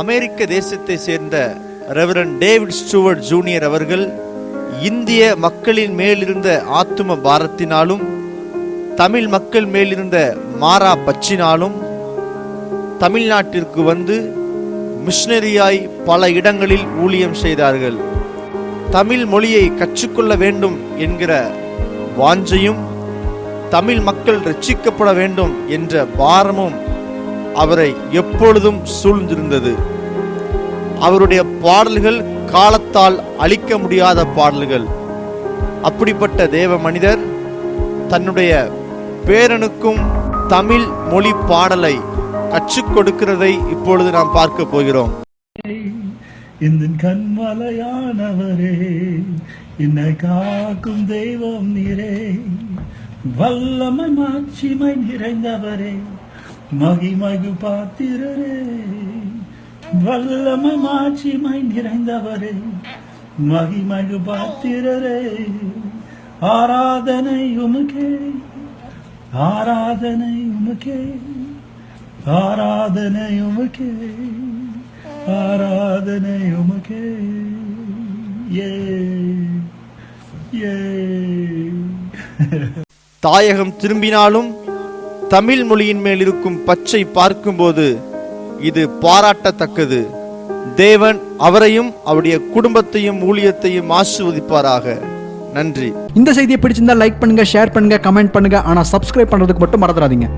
அமெரிக்க தேசத்தை சேர்ந்த reverend David Stuart junior அவர்கள் இந்திய மக்களின் மேலிருந்த ஆத்தும பாரத்தினாலும் தமிழ் மக்கள் மேலிருந்த மாறா பச்சினாலும் தமிழ்நாட்டிற்கு வந்து மிஷினரியாய் பல இடங்களில் ஊழியம் செய்தார்கள். தமிழ் மொழியை கற்றுக்கொள்ள வேண்டும் என்கிற வாஞ்சையும் தமிழ் மக்கள் ரட்சிக்கப்பட வேண்டும் என்ற பாரமும் அவரை எப்பொழுதும் சூழ்ந்திருந்தது. அவருடைய பாடல்கள் காலத்தால் அழிக்க முடியாத பாடல்கள். அப்படிப்பட்ட தேவ மனிதர் தன்னுடைய பேரனுக்கும் தமிழ் மொழி பாடலை கற்றுக் கொடுக்கிறதை இப்பொழுது நாம் பார்க்க போகிறோம். இந்த கண்மலையானவரே என்னை காக்கும் தெய்வம் நீரே வல்லமை மாட்சிமை நிறைந்தவரே. மகிமகு பாத்திரரே வல்லமை மாட்சிமை நிறைந்தவரே மகிமகு பாத்திரரே ஆராதனை உமக்கே ஆராதனை உமக்கே ஆராதனை உமக்கே ஆராதனை உமக்கே ஏ ஏ. தாயகம் திரும்பினாலும் தமிழ் மொழியின் மேல் இருக்கும் பச்சை பார்க்கும்போது இது பாராட்டத்தக்கது. தேவன் அவரையும் அவருடைய குடும்பத்தையும் ஊழியத்தையும் ஆசிர்வதிப்பாராக. நன்றி. இந்த செய்தியை பிடிச்சிருந்தா லைக் பண்ணுங்க ஷேர் பண்ணுங்க கமெண்ட் பண்ணுங்க. ஆனா சப்ஸ்கிரைப் பண்றதுக்கு மட்டும் மறந்துடாதீங்க.